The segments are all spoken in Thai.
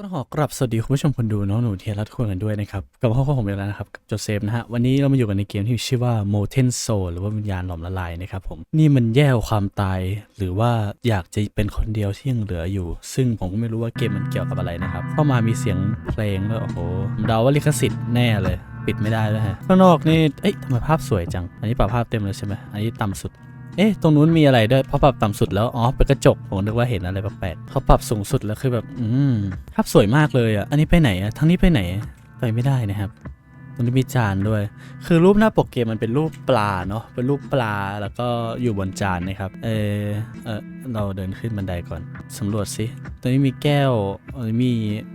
ก็ต้องขอกราบสวัสดีคุณผู้ชมคนดูน้องหนูเทียรัตทุกคนกันด้วยนะครับ กับพ่อของผมอีกแล้วนะครับ กับโจเซฟนะฮะ วันนี้เรามาอยู่กันในเกมที่ชื่อว่า Molten Soul หรือว่าวิญญาณหลอมละลายนะครับผม นี่มันแย่วความตาย หรือว่าอยากจะเป็นคนเดียวที่ยังเหลืออยู่ ซึ่งผมก็ไม่รู้ว่าเกมมันเกี่ยวกับอะไรนะครับ เข้ามามีเสียงเพลงด้วโอ้โหเดาว่าลิขสิทธิ์แน่เลย ปิดไม่ได้ด้วฮะข้างนอกนี่เอ๊ะทำไมภาพสวยจัง อันนี้ปรับภาพเต็มเลยใช่ไหมอันนี้ต่ำสุด เอ๊ะ ตรงนู้นมีอะไรด้วยเพราะปรับต่ำสุดแล้ว อ๋อ เป็นกระจก ผมนึกว่าเห็นอะไรแปลกๆเขาปรับสูงสุดแล้วคือแบบ อืม ภาพสวยมากเลยอะ อันนี้ไปไหนอะ ทั้งนี้ไปไหน ไปไม่ได้นะครับตรงนี้มีจานด้วย คือรูปหน้าปกเกมมันเป็นรูปปลาเนาะ เป็นรูปปลาแล้วก็อยู่บนจานนะครับ เออเออเราเดินขึ้นบันไดก่อน สำรวจสิตรงนี้มีแก้ว มี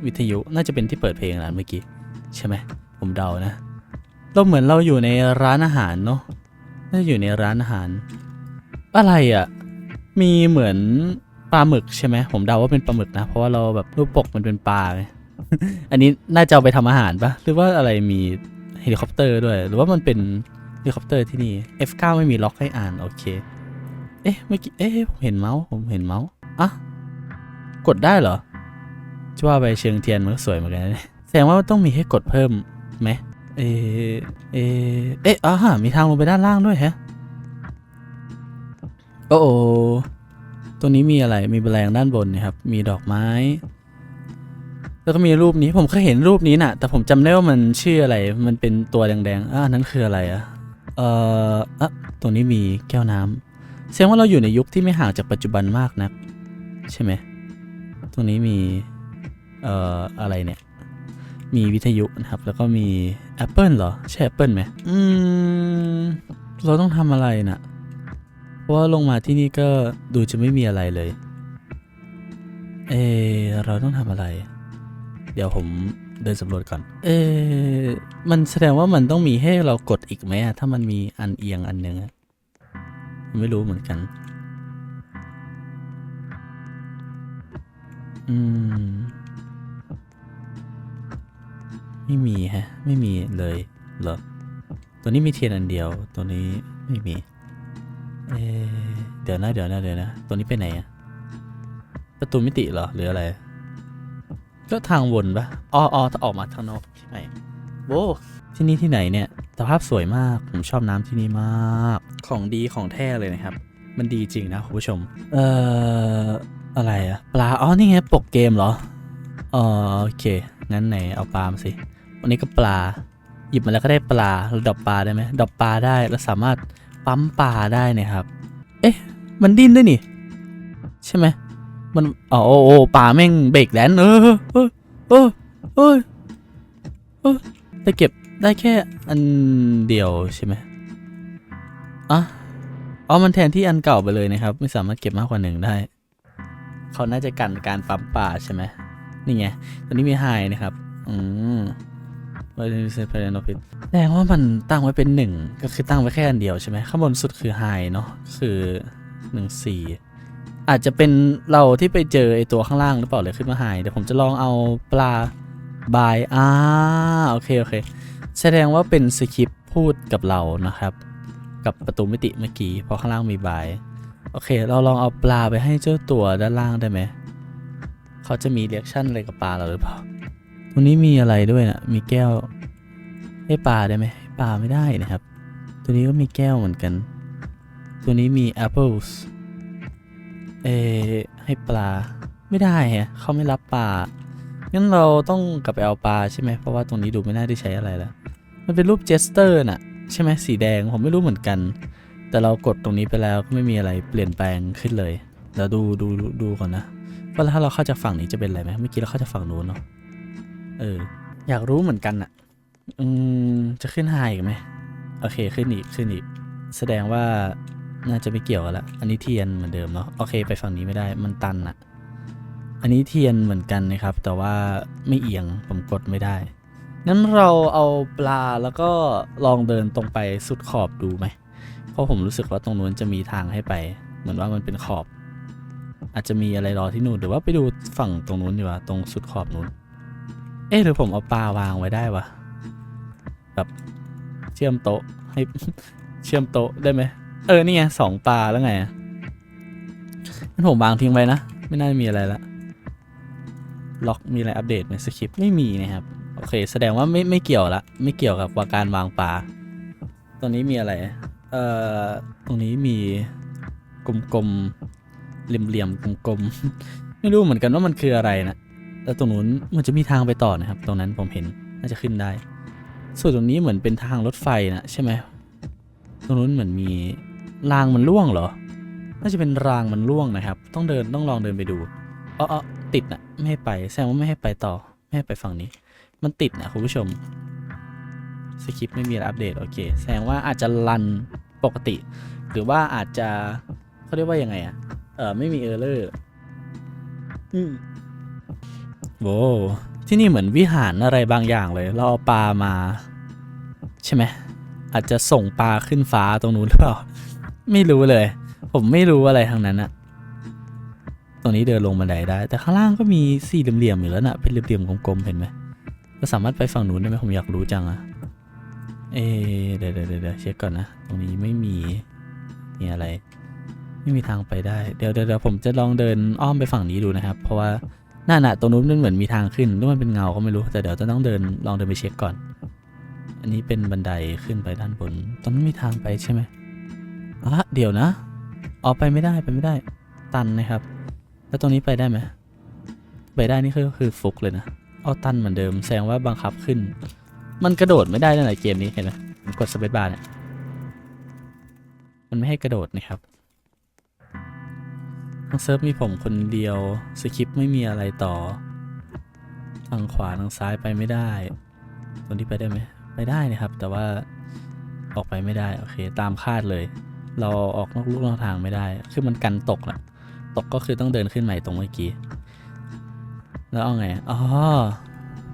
วิทยุ น่าจะเป็นที่เปิดเพลงร้านเมื่อกี้ ใช่ไหม ผมเดานะ เราเหมือนเราอยู่ในร้านอาหารเนาะ น่าจะอยู่ในร้านอาหาร อะไรอะ่ะ มีเหมือนปลาหมึกใช่ไหมผมเดาว่าเป็นปลาหมึกนะ เพราะว่าเราแบบรูปปกมันเป็นปลาไงอันนี้น่าจะเอาไปทำอาหารปะหรือว่าอะไรมีเฮลิคอปเตอร์ด้วย หรือว่ามันเป็นเฮลิคอปเตอร์ที่นี่ F9 ไม่มีล็อกให้อ่านโอเค เอ๊ะเมื่อกี้เอ๊ะผมเห็นเมาส์ผมเห็นเมาส์อะกดได้เหรอจะว่าไปเชิงเทียนมันก็สวยเหมือนกันแสดงว่าต้องมีให้กดเพิ่มไหมเอะเอะเอ๊ะอ่ามีทางลงไปด้านล่างด้วยแฮะ โอ้โอตรงนี้มีอะไรมีแมลงด้านบนนะครับ มีดอกไม้ แล้วก็มีรูปนี้ผมเคยเห็นรูปนี้น่ะ แต่ผมจำได้ว่ามันชื่ออะไร มันเป็นตัวแดงๆอ่านั้นคืออะไรอะเอ่ออะตรงนี้มีแก้วน้ำแสดงว่าเราอยู่ในยุคที่ไม่ห่างจากปัจจุบันมากนัก ใช่ไหมตรงนี้มีเอ่ออะไรเนี่ย มีวิทยุนะครับ แล้วก็มีแอปเปิลเหรอ ใช่แอปเปิลไหมอืม เราต้องทำอะไรน่ะ เพราะว่าลงมาที่นี่ก็ดูจะไม่มีอะไรเลย เออเราต้องทำอะไร เดี๋ยวผมเดินสำรวจก่อน เออมันแสดงว่ามันต้องมีให้เรากดอีกไหมอะถ้ามันมีอันเอียงอันหนึ่งไม่รู้เหมือนกัน อืม ไม่มีฮะ ไม่มีเลยเหรอ ตัวนี้มีเทียนอันเดียว ตัวนี้ไม่มี เอเดี๋ยวนะเดี๋ยวนะเดี๋ยวนะตัวนี้ไปไหนอะประตูมิติเหรอหรืออะไร ก็ทางวนปะอ๋ออ๋อถ้าออกมาทางนอกใช่ไหมโว้ที่นี่ที่ไหนเนี่ยสภาพสวยมากผมชอบน้ำที่นี่มาก ของดีของแท้เลยนะครับ มันดีจริงนะคุณผู้ชม เอ่ออะไรอะปลาอ๋อนี่ไงปกเกมเหรออ๋อโอเคงั้นไหนเอาปลามาสิวันนี้ก็ปลาหยิบมาแล้วก็ได้ปลาเราดรอปปลาได้ไหมดรอปปลาได้แล้วสามารถ ปั๊มปลาได้นะครับ เอ๊ะ มันดิ้นด้วยนี่ ใช่ไหมมันอ๋อโอ้โอปลาแม่งเบรกแดนเออเออเออเออเออแต่เก็บได้แค่อันเดียวใช่ไหมอะอ๋อมันแทนที่อันเก่าไปเลยนะครับ ไม่สามารถเก็บมากกว่าหนึ่งได้ เขาน่าจะกันการปั๊มปลาใช่ไหมนี่ไงตอนนี้มีไฮนะครับ อืม ไว้ในเซฟเพลนอฟิตแสดงว่ามันตั้งไว้เป็นหนึ่งก็คือตั้งไว้แค่อันเดียวใช่ไหมข้างบนสุดคือไฮเนาะคือหนึ่งสี่อาจจะเป็นเราที่ไปเจอไอตัวข้างล่างหรือเปล่าเลยขึ้นมาไฮเดี๋ยวผมจะลองเอาปลาบายอ่าโอเค โอเค แสดงว่าเป็นสคริปพูดกับเรานะครับ กับประตูมิติเมื่อกี้เพราะข้างล่างมีบายโอเค เราลองเอาปลาไปให้เจ้าตัวด้านล่างได้ไหม เขาจะมีเรีแอคชั่นอะไรกับปลาเราหรือเปล่า ตรงนี้มีอะไรด้วยนะมีแก้วให้ปลาได้ไหมปลาไม่ได้นะครับ ตัวนี้ก็มีแก้วเหมือนกัน ตัวนี้มี apples เอให้ปลาไม่ได้ฮะเขาไม่รับปลางั้นเราต้องกลับไปเอาปลาใช่ไหมเพราะว่าตรงนี้ดูไม่น่าได้ใช้อะไรแล้ว มันเป็นรูปเจสเตอร์น่ะใช่ไหมสีแดงผมไม่รู้เหมือนกัน แต่เรากดตรงนี้ไปแล้วก็ไม่มีอะไรเปลี่ยนแปลงขึ้นเลยเดี๋ยวดูดูดูดูก่อนนะว่าถ้าเราเข้าจากฝั่งนี้จะเป็นอะไรไหมเมื่อกี้เราเข้าจากฝั่งนู้นเนาะ เออ อยากรู้เหมือนกันอะอืม จะขึ้นไฮอีกไหม โอเค ขึ้นอีก ขึ้นอีก แสดงว่าน่าจะไม่เกี่ยวกันละ อันนี้เทียนเหมือนเดิมเนาะ โอเค ไปฝั่งนี้ไม่ได้ มันตันอะอันนี้เทียนเหมือนกันนะครับ แต่ว่าไม่เอียง ผมกดไม่ได้ งั้นเราเอาปลาแล้วก็ลองเดินตรงไปสุดขอบดูไหม เพราะผมรู้สึกว่าตรงนู้นจะมีทางให้ไป เหมือนว่ามันเป็นขอบ อาจจะมีอะไรรอที่นู่นหรือว่าไปดูฝั่งตรงนู้นดีกว่า ตรงสุดขอบนู้น เอ๊ะหรือผมเอาปลาวางไว้ได้วะแบบเชื่อมโต๊ะให้เชื่อมโต๊ะได้ไหมเออนี่ไงสองปลาแล้วไงอะงั้นผมวางทิ้งไว้นะ ไม่น่าจะมีอะไรละล็อกมีอะไรอัปเดตไหมสคริปต์ไม่มีนะครับ โอเค แสดงว่าไม่ไม่เกี่ยวละ ไม่เกี่ยวกับว่าการวางปลาตรงนี้มีอะไร เอ่อ ตรงนี้มีกลมๆเหลี่ยมๆกลมๆ ไม่รู้เหมือนกันว่ามันคืออะไรนะ แล้วตรงนู้นมันจะมีทางไปต่อนะครับ ตรงนั้นผมเห็นน่าจะขึ้นได้ ส่วนตรงนี้เหมือนเป็นทางรถไฟนะใช่ไหมตรงนู้นเหมือนมีรางมันร่วงเหรอ น่าจะเป็นรางมันร่วงนะครับ ต้องเดินต้องลองเดินไปดูอ๋ออติดนะไม่ให้ไปแสดงว่าไม่ให้ไปต่อ ไม่ให้ไปฝั่งนี้ มันติดนะคุณผู้ชมสคริปต์ไม่มีอัปเดตโอเคแสดงว่าอาจจะรันปกติ หรือว่าอาจจะเขาเรียกว่ายังไงอะเออไม่มีเออร์เลอร์อืม โว้ที่นี่เหมือนวิหารอะไรบางอย่างเลย เราเอาปลามา ใช่ไหม อาจจะส่งปลาขึ้นฟ้าตรงนู้นหรือเปล่า ไม่รู้เลย ผมไม่รู้อะไรทางนั้นอะตรงนี้เดินลงบันไดได้ แต่ข้างล่างก็มีสี่เหลี่ยมๆอยู่แล้วนะเป็นเหลี่ยมๆกลมๆเห็นไหมก็สามารถไปฝั่งนู้นได้ไหมผมอยากรู้จังอะเอเดี๋ยวเดี๋ยวเดี๋ยวเช็คก่อนนะ ตรงนี้ไม่มี มีอะไร ไม่มีทางไปได้ เดี๋ยวเดี๋ยวเดี๋ยวผมจะลองเดินอ้อมไปฝั่งนี้ดูนะครับ เพราะว่า น้าหนะตรงนู้นมันเหมือนมีทางขึ้นหรือมันเป็นเงาก็ไม่รู้แต่เดี๋ยวจะต้องเดินลองเดินไปเช็คก่อน อันนี้เป็นบันไดขึ้นไปด้านบนตรงนั้นมีทางไปใช่ไหมอะเดี๋ยวนะออกไปไม่ได้ไปไม่ได้ ตันนะครับ แล้วตรงนี้ไปได้ไหมไปได้นี่คือคือฟุกเลยนะเอาตันเหมือนเดิมแสดงว่าบังคับขึ้น มันกระโดดไม่ได้นั่นหละเกมนี้เห็นไหมกดสเปซบาร์เนี่ยมันไม่ให้กระโดดนะครับ เซิร์ฟมีผมคนเดียว สคริปต์ไม่มีอะไรต่อ ทางขวาทางซ้ายไปไม่ได้ ตรงนี้ไปได้ไหมไปได้นะครับ แต่ว่าออกไปไม่ได้ โอเค ตามคาดเลย เราออกนอกลูกนอกทางไม่ได้ คือมันกันตกนะตกก็คือต้องเดินขึ้นใหม่ตรงเมื่อกี้ แล้วเอาไง อ๋อ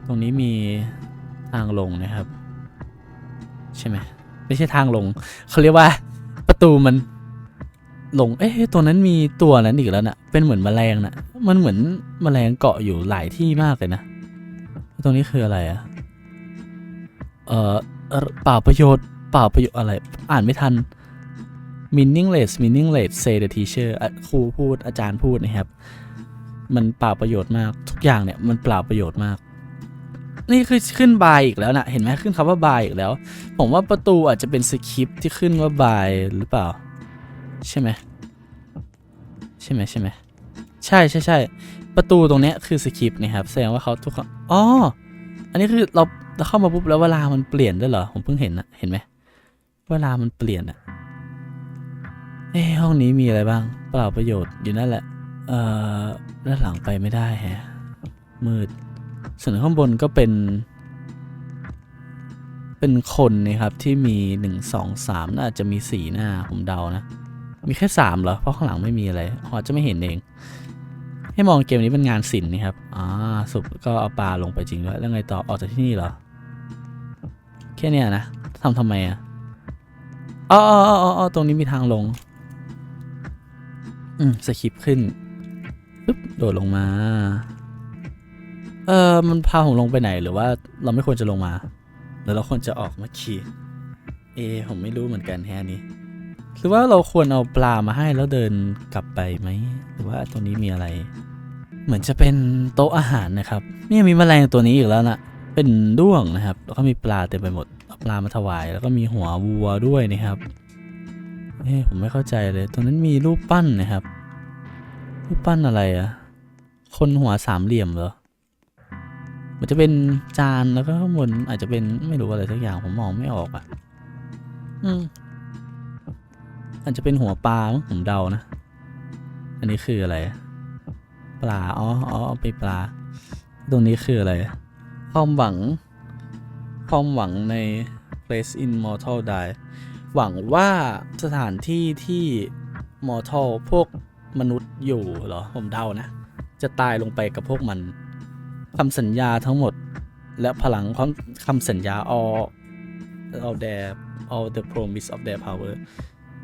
ตรงนี้มีทางลงนะครับ ใช่ไหม ไม่ใช่ทางลง เขาเรียกว่าประตูมัน หลงเอ๊ะตัวนั้นมีตัวนั้นอีกแล้วนะ่ะเป็นเหมือนแมลงนะ่ะมันเหมือนแมลงเกาะอยู่หลายที่มากเลยนะตรงนี้คืออะไรอะเอ่อเออเปล่าประโยชน์เปล่าประโยชน์อะไร อ่านไม่ทัน meaningless meaningless say the teacher อะครูพูดอาจารย์พูดนะครับ มันเปล่าประโยชน์มากทุกอย่างเนี่ยมันเปล่าประโยชน์มาก นี่คือขึ้นบายอีกแล้วนะเห็นไหมขึ้นคำว่าบายอีกแล้ว ผมว่าประตูอาจจะเป็นสคริปที่ขึ้นว่าบายหรือเปล่า ใช่ไหมใช่ไหมใช่ไหมใช่ใช่ใช่ประตูตรงเนี้ยคือสคริปต์นะครับแสดงว่าเขาทุกคนอ๋ออันนี้คือเราเราเข้ามาปุ๊บแล้วเวลามันเปลี่ยนด้วยเหรอผมเพิ่งเห็นนะเห็นไหมเวลามันเปลี่ยนอะเอ้ห้องนี้มีอะไรบ้าง เปล่าประโยชน์อยู่นั่นแหละเอ่อด้านหลังไปไม่ได้แฮะมืดส่วนข้างบนก็เป็น เป็นคนนะครับที่มีหนึ่งสองสามน่าจะมีสี่หน้าผมเดานะ มีแค่สามเหรอ เพราะข้างหลังไม่มีอะไรอ๋อจะไม่เห็นเอง ให้มองเกมนี้เป็นงานศิลป์นะครับ อ่า สุปก็เอาปลาลงไปจริงด้วย แล้วไงต่อ ออกจากที่นี่เหรอ แค่เนี้ยนะทำทำไมอะอ๋ออ๋ออ๋อตรงนี้มีทางลง อืมสคิปขึ้นปึ๊บ โดดลงมา เออมันพาผมลงไปไหน หรือว่าเราไม่ควรจะลงมา หรือเราควรจะออกมาขี่เอ ผมไม่รู้เหมือนกันแฮนี้ หรือว่าเราควรเอาปลามาให้แล้วเดินกลับไปไหมหรือว่าตรงนี้มีอะไร เหมือนจะเป็นโต๊ะอาหารนะครับนี่มีแมลงตัวนี้อีกแล้วนะเป็นด้วงนะครับ แล้วก็มีปลาเต็มไปหมดเอาปลามาถวาย แล้วก็มีหัววัวด้วยนะครับเอ้ผมไม่เข้าใจเลย ตรงนั้นมีรูปปั้นนะครับ รูปปั้นอะไรอะคนหัวสามเหลี่ยมเหรอมันจะเป็นจานแล้วก็ข้างบนอาจจะเป็นไม่รู้อะไรสักอย่างผมมองไม่ออกอะอืม อาจจะเป็นหัวปลามั้งผมเดานะ อันนี้คืออะไร ปลา อ๋ออ๋อเอาไปปลา ตรงนี้คืออะไร ความหวัง ความหวังใน place in mortal die หวังว่าสถานที่ที่ mortal พวกมนุษย์อยู่เหรอ ผมเดานะ จะตายลงไปกับพวกมันคำสัญญาทั้งหมด และพลังของคำสัญญา all all their all the promise of their power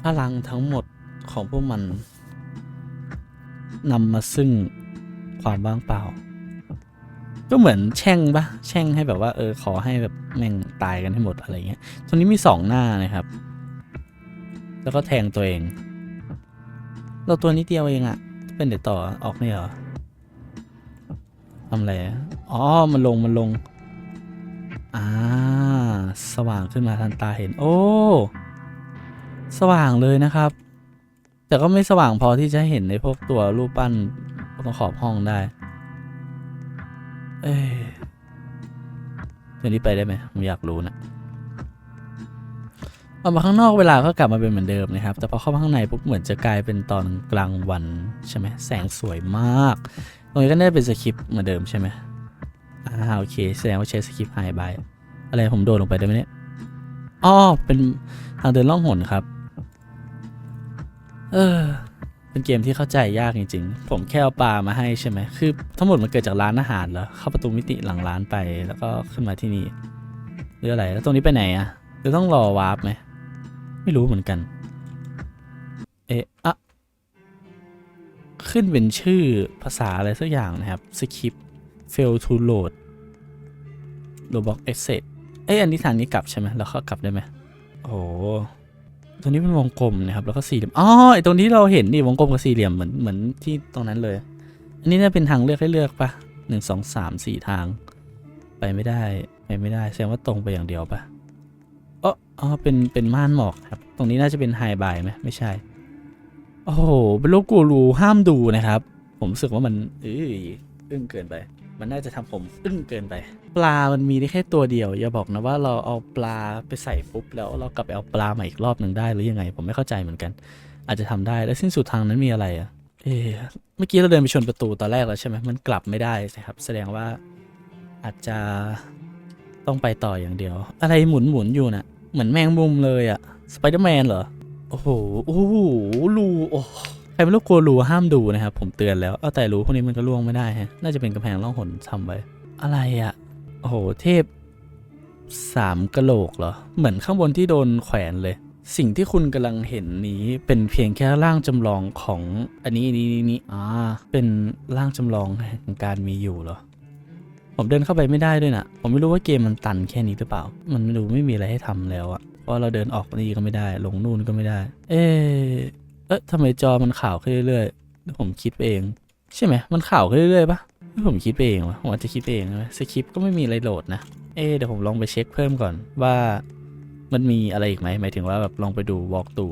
พลังทั้งหมดของพวกมันนำมาซึ่งความว่างเปล่า ก็เหมือนแช่งปะแช่งให้แบบว่า เออ ขอให้แบบแม่งตายกันให้หมดอะไรเงี้ยตัวนี้มีสองหน้านะครับ แล้วก็แทงตัวเอง เราตัวนิดเดียวเองอะเป็นเดี๋ยวต่อออกนี่เหรอทำอะไรอะอ๋อ มันลง มันลง อ่า สว่างขึ้นมาทันตาเห็น โอ้ สว่างเลยนะครับ แต่ก็ไม่สว่างพอที่จะเห็นในพวกตัวรูปปั้นตรงขอบห้องได้ เอ้ยเดี๋ยวนี้ไปได้ไหมผมอยากรู้นะออกมาข้างนอกเวลาก็กลับมาเป็นเหมือนเดิมนะครับ แต่พอเข้ามาข้างในปุ๊บเหมือนจะกลายเป็นตอนกลางวันใช่ไหมแสงสวยมาก ตรงนี้ก็น่าจะเป็นสคริปต์เหมือนเดิมใช่ไหมอ่าโอเค แสดงว่าใช้สคริปต์ไฮบายอะไรผมโดนลงไปได้ไหมเนี่ยอ๋อเป็นทางเดินล่องหนครับ เออ เป็นเกมที่เข้าใจยากจริงๆ ผมแค่เอาปลามาให้ใช่ไหม คือทั้งหมดมันเกิดจากร้านอาหารเหรอ เข้าประตูมิติหลังร้านไปแล้วก็ขึ้นมาที่นี่หรืออะไร แล้วตรงนี้ไปไหนอะหรือต้องรอวาร์ปไหม ไม่รู้เหมือนกัน เอ๊ะอะขึ้นเป็นชื่อภาษาอะไรสักอย่างนะครับ skip fail to load roblox exit เอ้ยอันนี้ทางนี้กลับใช่ไหมแล้วเขากลับได้ไหมโอ้ ตรงนี้เป็นวงกลมนะครับ แล้วก็สี่เหลี่ยม อ๋อ ไอตรงที่เราเห็นนี่วงกลมกับสี่เหลี่ยมเหมือนเหมือนที่ตรงนั้นเลย อันนี้น่าเป็นทางเลือกให้เลือกปะหนึ่งสองสามสี่ทาง ไปไม่ได้ ไปไม่ได้ แสดงว่าตรงไปอย่างเดียวปะอ๋ออ๋อ เป็น เป็นม่านหมอกครับ ตรงนี้น่าจะเป็นไฮบายไหมไม่ใช่ โอ้โห เป็นโลกกูรูห้ามดูนะครับ ผมรู้สึกว่ามันเอ้ยอึ้งเกินไป มันน่าจะทำผมอึ้งเกินไป ปลามันมีได้แค่ตัวเดียว อย่าบอกนะว่าเราเอาปลาไปใส่ปุ๊บแล้วเรากลับไปเอาปลามาอีกรอบหนึ่งได้หรือยังไง ผมไม่เข้าใจเหมือนกัน อาจจะทำได้แล้วสิ้นสุดทางนั้นมีอะไรอะเอเมื่อกี้เราเดินไปชนประตูตอนแรกแล้วใช่ไหมมันกลับไม่ได้สิครับ แสดงว่าอาจจะต้องไปต่ออย่างเดียว อะไรหมุนหมุนอยู่น่ะเหมือนแมงมุมเลยอะสไปเดอร์แมนเหรอ โอ้โห โอ้โหรูโอ้ใครไม่รู้กลัวรูห้ามดูนะครับ ผมเตือนแล้ว เอาแต่รูพวกนี้มันก็ล่วงไม่ได้ฮะ น่าจะเป็นกำแพงล่องหนทำไว้ อะไรอะโอ้โห เทพสามกะโหลกเหรอ เหมือนข้างบนที่โดนแขวนเลย สิ่งที่คุณกำลังเห็นนี้เป็นเพียงแค่ร่างจำลองของอันนี้นี้นี้นี้อ่า เป็นร่างจำลองแห่งการมีอยู่เหรอ ผมเดินเข้าไปไม่ได้ด้วยนะผมไม่รู้ว่าเกมมันตันแค่นี้หรือเปล่า มันดูไม่มีอะไรให้ทำแล้วอะเพราะเราเดินออกนี่ก็ไม่ได้ ลงนู่นก็ไม่ได้ เอ๊ะ เอ๊ะทำไมจอมันข่าวขึ้นเรื่อยๆหรือผมคิดเอง ใช่ไหมมันข่าวขึ้นเรื่อยๆปะผมคิดเองวะผมอาจจะคิดเองนะสคริปต์ก็ไม่มีอะไรโหลดนะเอ๊ะเดี๋ยวผมลองไปเช็คเพิ่มก่อนว่ามันมีอะไรอีกไหมหมายถึงว่าแบบลองไปดูวอล์กตู